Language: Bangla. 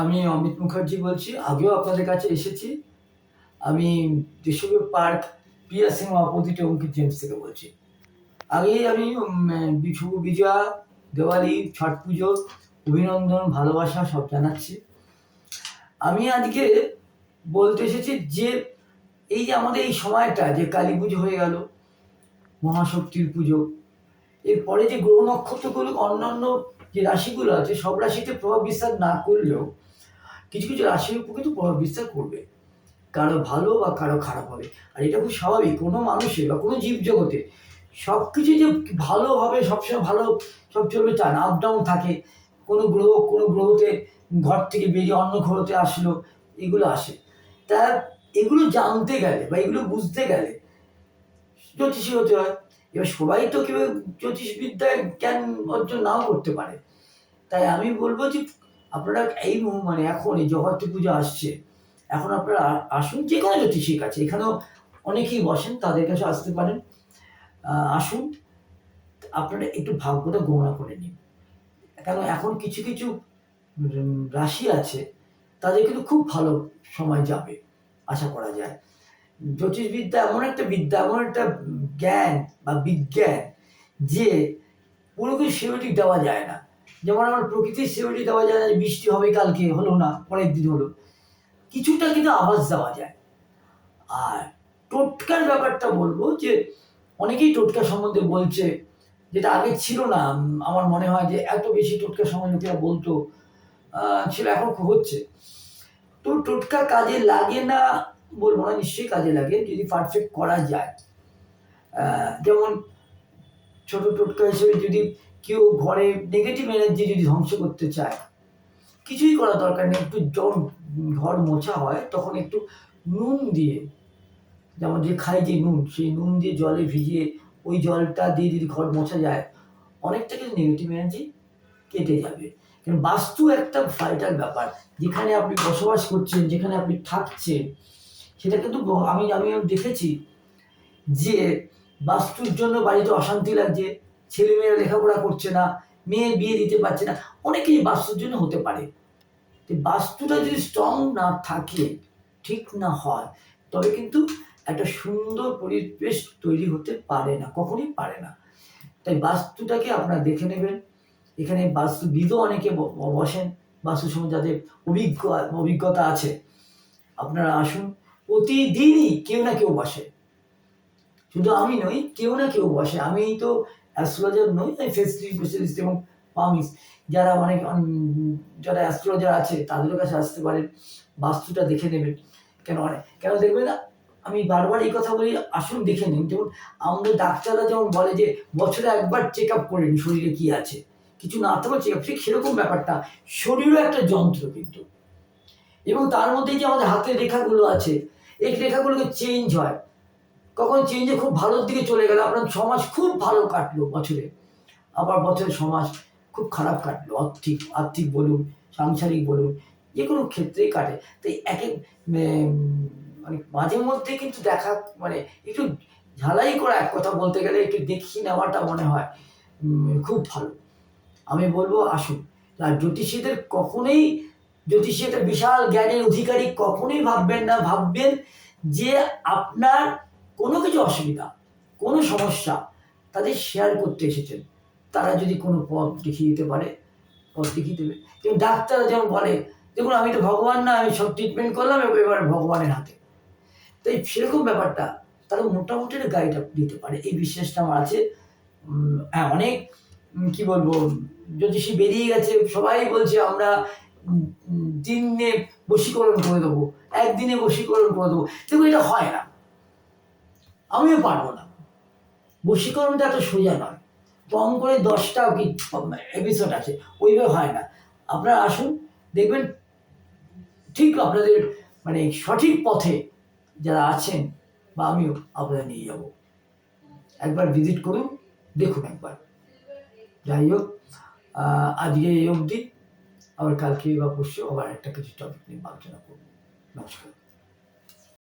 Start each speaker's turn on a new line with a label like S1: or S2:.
S1: আমি অমিত মুখার্জি বলছি, আগেও আপনাদের কাছে এসেছি। আমি দেশীয় পার্ক পিয়া সিনেমা অপোজিটে অঙ্কিত জেমস থেকে বলছি। আগেই আমি শুভ বিজয়া, দেওয়ালি, ছট পুজো, অভিনন্দন, ভালোবাসা, সব জানাচ্ছি। আমি আজকে বলতে এসেছি যে, এই যে আমাদের এই সময়টা, যে কালী পুজো হয়ে গেল, মহাশক্তির পুজো, এরপরে যে গ্রহ নক্ষত্রগুলো, অন্যান্য যে রাশিগুলো আছে, সব রাশিতে প্রভাব বিস্তার না করলেও কিছু কিছু রাশির উপর কিন্তু প্রভাব বিস্তার করবে। কারও ভালো বা কারও খারাপ হবে। আর এটা খুব স্বাভাবিক, কোনো মানুষের বা কোনো জীবজগতে সব কিছু যে ভালো হবে সবসময় ভালো, সব চলবে তা না। আপ ডাউন থাকে। কোনো গ্রহ, কোনো গ্রহতে ঘর থেকে বেরিয়ে অন্য গ্রহতে আসলো, এগুলো আসে। তা এগুলো জানতে গেলে বা এগুলো বুঝতে গেলে জ্যোতিষী হতে হয়। এবার সবাই তো কেউ জ্যোতিষবিদ্যায় জ্ঞান অর্জন নাও করতে পারে। তাই আমি বলব যে আপনারা এই মানে এখন এই জগত্রী পুজো আসছে, এখন আপনারা আসুন যে কোনো জ্যোতিষীর কাছে, এখানেও অনেকেই বসেন, তাদের কাছে আসতে পারেন। আসুন, আপনারা একটু ভাগ্যটা গণনা করে নিন। কেন এখন কিছু কিছু রাশি আছে, তাদের কিন্তু খুব ভালো সময় যাবে, আশা করা যায়। জ্যোতিষবিদ্যা এমন একটা বিদ্যা, এমন একটা জ্ঞান বা বিজ্ঞান যে পুরো কিছু সিওরিটি দেওয়া যায় না। যেমন আমার প্রকৃতির সিওরিটি দেওয়া যায় না বৃষ্টি হবে কালকে, হলো না, পরের দিন হলো, কিছুটা কিন্তু আভাস দেওয়া যায়। আর টোটকার ব্যাপারটা বলব যে, অনেকেই টোটকা সম্বন্ধে বলছে, যেটা আগে ছিল না আমার মনে হয় যে এত বেশি টোটকা সম্বন্ধে লোকেরা বলতো ছিল এখন হচ্ছে। তো টোটকা কাজে লাগে না বলব না, নিশ্চয়ই কাজে লাগে, যদি পারফেক্ট করা যায়। যেমন ছোট টোটকা হিসেবে যদি কেউ ঘরে নেগেটিভ এনার্জি যদি ধ্বংস করতে চায়, কিছুই করার দরকার নেই, একটু যখন ঘর মোছা হয়, তখন একটু নুন দিয়ে, যেমন যে খাই যে নুন, সেই নুন দিয়ে জলে ভিজিয়ে ওই জলটা দিয়ে যদি ঘর মোছা যায়, অনেকটা কিন্তু নেগেটিভ এনার্জি কেটে যাবে। কারণ বাস্তু একটা ভাইটাল ব্যাপার, যেখানে আপনি বসবাস করছেন, যেখানে আপনি থাকছেন, সেটা কিন্তু আমি আমি দেখেছি যে বাস্তুর জন্য বাড়িতে অশান্তি লাগছে ছেলেমেয়েরা লেখাপড়া করছে না, মেয়ে বিয়ে দিতে পারছে না অনেকেই বাস্তুর জন্য হতে পারে। বাস্তুটা যদি স্ট্রং না থাকে, ঠিক না হয়, তবে কিন্তু একটা সুন্দর পরিবেশ তৈরি হতে পারে না, কখনই পারে না। তাই বাস্তুটাকে আপনারা দেখে নেবেন। এখানে বাস্তুবিদও অনেকে বসেন। বাস্তু সম্বন্ধে যাদের অভিজ্ঞ, অভিজ্ঞতা আছে, আপনারা আসুন। প্রতিদিনই কেউ না কেউ বসে। শুধু আমি নই, কেউ না কেউ বসে। আমি তো অ্যাস্ট্রোলজার নই আমি ফেসিলিটি স্পেশালিস্ট এবং পামিস যারা অনেক যারা অ্যাস্ট্রোলজার আছে, তাদের কাছে আসতে পারেন, বাস্তুটা দেখে নেবেন। কেন অনেক, কেন দেখবেন আমি বারবার এই কথা বলি, আসুন দেখে নিন। যেমন আমাদের ডাক্তাররা যেমন বলে যে, বছরে একবার চেক আপ করে নিন, শরীরে কি আছে। কিছু না থাকলেও চেক আপ ঠিক সেরকম ব্যাপারটা। শরীরও একটা যন্ত্র কিন্তু। এবং তার মধ্যে যে আমাদের হাতের রেখাগুলো আছে, এই রেখাগুলোকে চেঞ্জ হয়। কখন চেঞ্জে খুব ভালোর দিকে চলে গেল, আপনার সমাজ খুব ভালো কাটলো বছরে। আবার বছরে সমাজ খুব খারাপ কাটলো, আর্থিক আর্থিক বলুন, সাংসারিক বলুন, যে কোনো ক্ষেত্রেই কাটে। তো এক এক মানে মাঝে মধ্যে কিন্তু দেখা মানে একটু ঝালাই করা এক কথা বলতে গেলে একটু দেখি নেওয়াটা মনে হয় খুব ভালো। আমি বলব, আসুন। আর জ্যোতিষীদের কখনোই, জ্যোতিষী একটা বিশাল জ্ঞানের অধিকারী কখনোই ভাববেন না। ভাববেন যে আপনার কোনো কিছু অসুবিধা, কোনো সমস্যা তাদের শেয়ার করতে এসেছেন। তারা যদি কোনো পথ দেখিয়ে দিতে পারে, পথ দেখিয়ে দেবে। যেমন ডাক্তাররা যেমন বলে, দেখুন, আমি তো ভগবান না, আমি সব ট্রিটমেন্ট করলাম, এবার ভগবানের হাতে। তাই সেরকম ব্যাপারটা তারা মোটামুটি গাইড দিতে পারে। এই বিশ্বাসটা আমার আছে। হ্যাঁ অনেক কি বলব, জ্যোতিষী বেরিয়ে গেছে। সবাই বলছে, আমরা দিনে বশীকরণ করে দেবো। একদিনে বশীকরণ করে দেবো। দেখুন, এটা হয় না। আমিও পারব না। বশীকরণটা এত সোজা নয়। কম করে দশটা কি এপিসোড আছে, ওইভাবে হয় না। আপনারা আসুন, দেখবেন ঠিক আপনাদের মানে সঠিক পথে যারা আছেন বা আমিও আপনাদের নিয়ে যাব। একবার ভিজিট করুন, দেখুন একবার। যাই হোক আজকে এই অবধি। আবার কালকে বা পরশু আবার একটা কিছু টপিক নিয়ে আলোচনা করব। নমস্কার।